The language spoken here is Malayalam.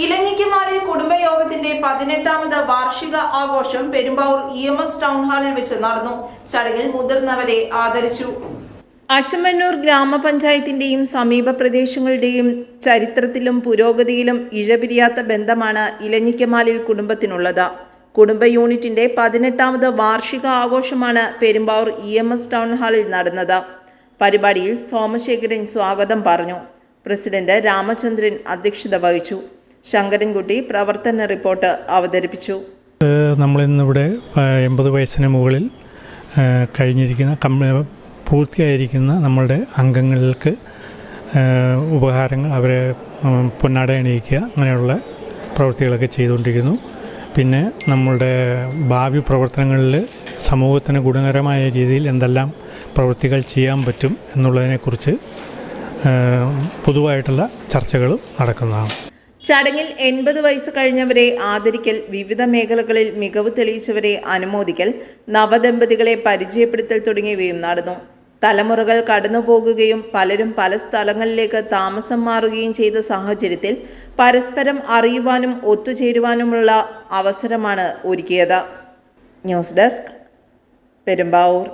ഇലഞ്ഞിക്കുമാലിൽ കുടുംബയോഗത്തിന്റെ പതിനെട്ടാമത് വാർഷിക ആഘോഷം Perumbavoor E M S town ഹാളിൽ വെച്ച് നടന്നു. ചടങ്ങിൽ മുതിർന്നവരെ ആദരിച്ചു. അശമന്നൂർ ഗ്രാമപഞ്ചായത്തിന്റെയും സമീപ പ്രദേശങ്ങളുടെയും ചരിത്രത്തിലും പുരോഗതിയിലും ഇഴപിരിയാത്ത ബന്ധമാണ് ഇലഞ്ഞിക്കമാലിൽ കുടുംബത്തിനുള്ളത്. കുടുംബ യൂണിറ്റിന്റെ പതിനെട്ടാമത് വാർഷിക ആഘോഷമാണ് Perumbavoor E M S town ഹാളിൽ നടന്നത്. പരിപാടിയിൽ സോമശേഖരൻ സ്വാഗതം പറഞ്ഞു. പ്രസിഡന്റ് രാമചന്ദ്രൻ അധ്യക്ഷത വഹിച്ചു. ശങ്കരൻകുട്ടി പ്രവർത്തന റിപ്പോർട്ട് അവതരിപ്പിച്ചു. നമ്മളിന്നിവിടെ എൺപത് വയസ്സിന് മുകളിൽ കഴിഞ്ഞിരിക്കുന്ന പൂർത്തിയായിരിക്കുന്ന നമ്മളുടെ അംഗങ്ങൾക്ക് ഉപഹാരങ്ങൾ അവരെ പൊന്നാട അണിയിക്കുക അങ്ങനെയുള്ള പ്രവൃത്തികളൊക്കെ ചെയ്തുകൊണ്ടിരിക്കുന്നു. പിന്നെ നമ്മളുടെ ഭാവി പ്രവർത്തനങ്ങളിൽ സമൂഹത്തിന് ഗുണകരമായ രീതിയിൽ എന്തെല്ലാം പ്രവൃത്തികൾ ചെയ്യാൻ പറ്റും എന്നുള്ളതിനെക്കുറിച്ച് പൊതുവായിട്ടുള്ള ചർച്ചകൾ നടക്കുന്നതാണ്. ചടങ്ങിൽ എൺപത് വയസ്സ് കഴിഞ്ഞവരെ ആദരിക്കൽ വിവിധ മേഖലകളിൽ മികവ് തെളിയിച്ചവരെ അനുമോദിക്കൽ നവദമ്പതികളെ പരിചയപ്പെടുത്തൽ തുടങ്ങിയവയും നടന്നു. തലമുറകൾ കടന്നുപോകുകയും പലരും പല സ്ഥലങ്ങളിലേക്ക് താമസം മാറുകയും ചെയ്ത സാഹചര്യത്തിൽ പരസ്പരം അറിയുവാനും ഒത്തുചേരുവാനുമുള്ള അവസരമാണ് ഒരുക്കിയത്. News desk Perumbavoor.